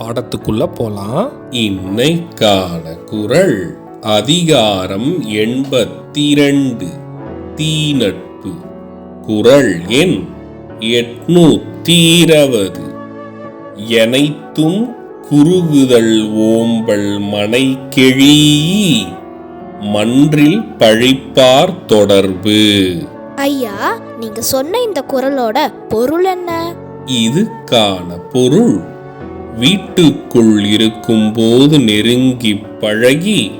பாடத்துக்குள்ள போலாம். இன்னைக்கான குரல் அதிகாரம் எண்பத்தி இரண்டு தீநட்பு. குரல் எண் எட்நூத்தி இருபது எனைத்தும் குறுகுதல் ஓம்பல் மனை மன்றில் பழிப்பார் தொடர்பு. ஐயா நீங்க சொன்ன இந்த குரலோட பொருள் என்ன? இதுக்கான பொருள் வீட்டுக்குள் இருக்கும்போது நெருங்கி பழகி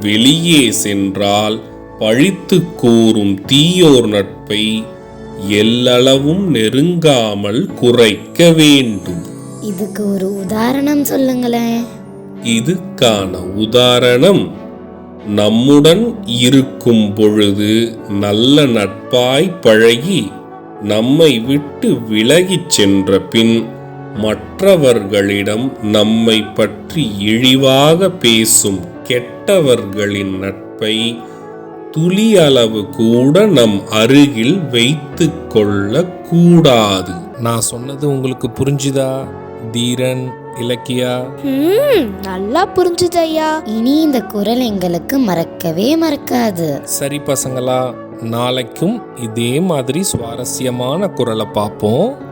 வெளியே சென்றால் பழித்து கூறும் தீயோர் நட்பை எல்லளவும் நெருங்காமல் குறைக்க வேண்டும். இதுக்கு ஒரு உதாரணம் சொல்லுங்களேன். இதுக்கான உதாரணம் நம்முடன் இருக்கும் பொழுது நல்ல நட்பாய் பழகி நம்மை விட்டு விலகிச் சென்ற பின் மற்றவர்களிடம் நம்மை பற்றி இழிவாக பேசும் கெட்டவர்களின் நட்பை துளி அளவு கூட நம் அருகில் வைத்து கொள்ள கூடாது நான் சொன்னது உங்களுக்கு புரிஞ்சுதா தீரன் இலக்கியா? ம் நல்லா புரிஞ்சுது ஐயா இனி இந்த குரல் எங்களுக்கு மறக்கவே மறக்காது. சரி பசங்களா நாளைக்கும் இதே மாதிரி சுவாரஸ்யமான குரலை பார்ப்போம்.